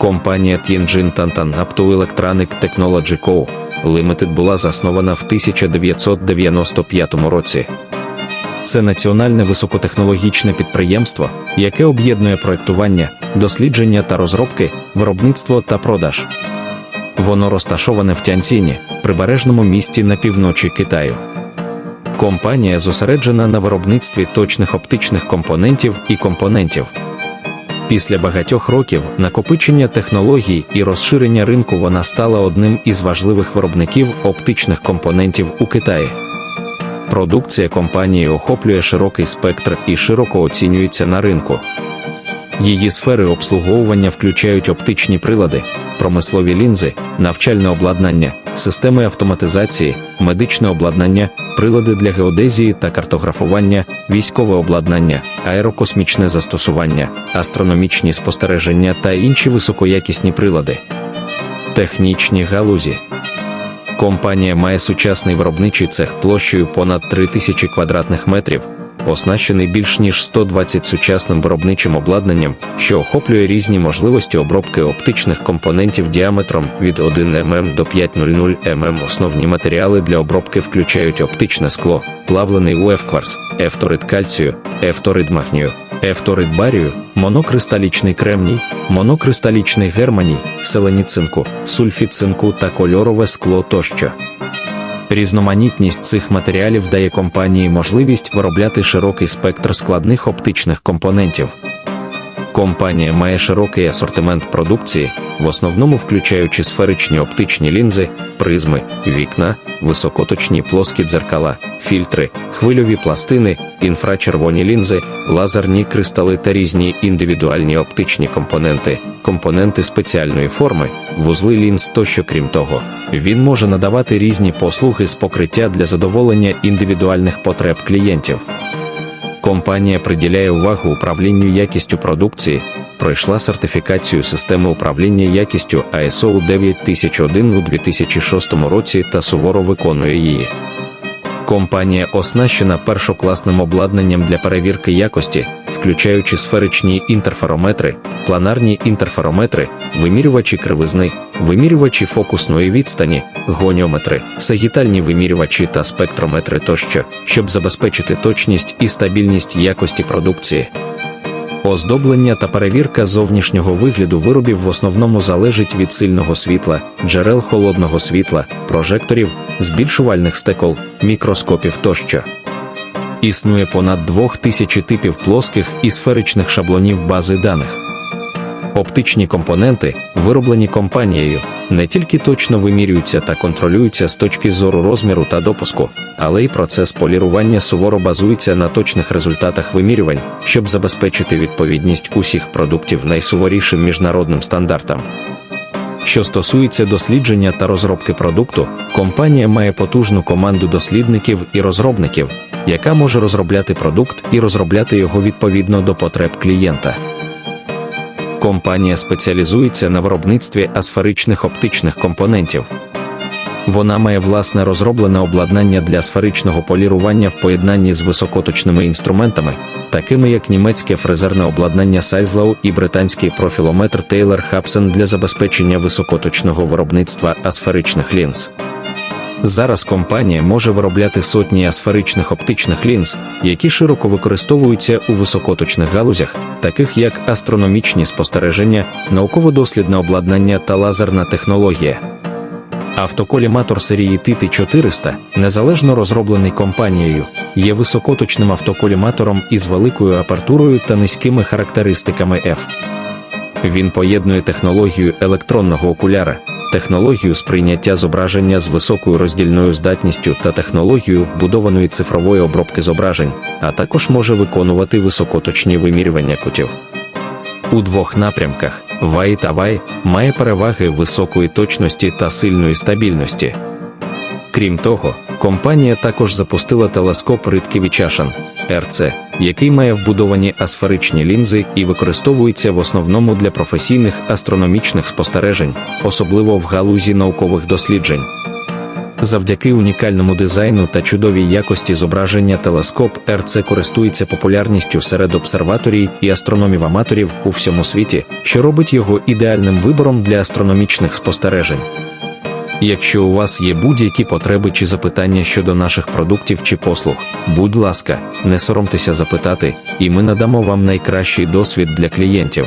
Компанія Tianjin Tantan Optoelectronic Technology Co. Limited була заснована в 1995 році. Це національне високотехнологічне підприємство, яке об'єднує проектування, дослідження та розробки, виробництво та продаж. Воно розташоване в Тяньціні, прибережному місті на півночі Китаю. Компанія зосереджена на виробництві точних оптичних компонентів і компонентів. Після багатьох років накопичення технологій і розширення ринку вона стала одним із важливих виробників оптичних компонентів у Китаї. Продукція компанії охоплює широкий спектр і широко оцінюється на ринку. Її сфери обслуговування включають оптичні прилади, промислові лінзи, навчальне обладнання, системи автоматизації, медичне обладнання, прилади для геодезії та картографування, військове обладнання, аерокосмічне застосування, астрономічні спостереження та інші високоякісні прилади. Технічні галузі. Компанія має сучасний виробничий цех площею понад 3000 квадратних метрів, оснащений більш ніж 120 сучасним виробничим обладнанням, що охоплює різні можливості обробки оптичних компонентів діаметром від 1 мм до 500 мм. Основні матеріали для обробки включають оптичне скло, плавлений УФ-кварц, ефторид кальцію, ефторид магнію, ефторид барію, монокристалічний кремній, монокристалічний германій, селеніт цинку, сульфід цинку та кольорове скло тощо. Різноманітність цих матеріалів дає компанії можливість виробляти широкий спектр складних оптичних компонентів. Компанія має широкий асортимент продукції, в основному включаючи сферичні оптичні лінзи, призми, вікна, високоточні плоскі дзеркала, фільтри, хвильові пластини, інфрачервоні лінзи, лазерні кристали та різні індивідуальні оптичні компоненти, компоненти спеціальної форми, вузли лінз тощо крім того, він може надавати різні послуги з покриття для задоволення індивідуальних потреб клієнтів. Компанія приділяє увагу управлінню якістю продукції, пройшла сертифікацію системи управління якістю ISO 9001 у 2006 році та суворо виконує її. Компанія оснащена першокласним обладнанням для перевірки якості, включаючи сферичні інтерферометри, планарні інтерферометри, вимірювачі кривизни, вимірювачі фокусної відстані, гоніометри, сагітальні вимірювачі та спектрометри тощо, щоб забезпечити точність і стабільність якості продукції. Оздоблення та перевірка зовнішнього вигляду виробів в основному залежить від сильного світла, джерел холодного світла, прожекторів, збільшувальних стекол, мікроскопів тощо. Існує понад 2000 типів плоских і сферичних шаблонів бази даних. Оптичні компоненти, вироблені компанією, не тільки точно вимірюються та контролюються з точки зору розміру та допуску, але й процес полірування суворо базується на точних результатах вимірювань, щоб забезпечити відповідність усіх продуктів найсуворішим міжнародним стандартам. Що стосується дослідження та розробки продукту, компанія має потужну команду дослідників і розробників, яка може розробляти продукт і розробляти його відповідно до потреб клієнта. Компанія спеціалізується на виробництві асферичних оптичних компонентів. Вона має власне розроблене обладнання для сферичного полірування в поєднанні з високоточними інструментами, такими як німецьке фрезерне обладнання Сайзлау і британський профілометр Taylor Hapsen для забезпечення високоточного виробництва асферичних лінз. Зараз компанія може виробляти сотні асферичних оптичних лінз, які широко використовуються у високоточних галузях, таких як астрономічні спостереження, науково-дослідне обладнання та лазерна технологія. Автоколіматор серії tt 400 незалежно розроблений компанією, є високоточним автоколіматором із великою апертурою та низькими характеристиками F. Він поєднує технологію електронного окуляра, технологію сприйняття зображення з високою роздільною здатністю та технологію вбудованої цифрової обробки зображень, а також може виконувати високоточні вимірювання кутів. У двох напрямках Вай та Вай має переваги високої точності та сильної стабільності. Крім того, компанія також запустила телескоп Риткевичашан РЦ, який має вбудовані асферичні лінзи і використовується в основному для професійних астрономічних спостережень, особливо в галузі наукових досліджень. Завдяки унікальному дизайну та чудовій якості зображення телескоп РЦ користується популярністю серед обсерваторій і астрономів-аматорів у всьому світі, що робить його ідеальним вибором для астрономічних спостережень. Якщо у вас є будь-які потреби чи запитання щодо наших продуктів чи послуг, будь ласка, не соромтеся запитати, і ми надамо вам найкращий досвід для клієнтів.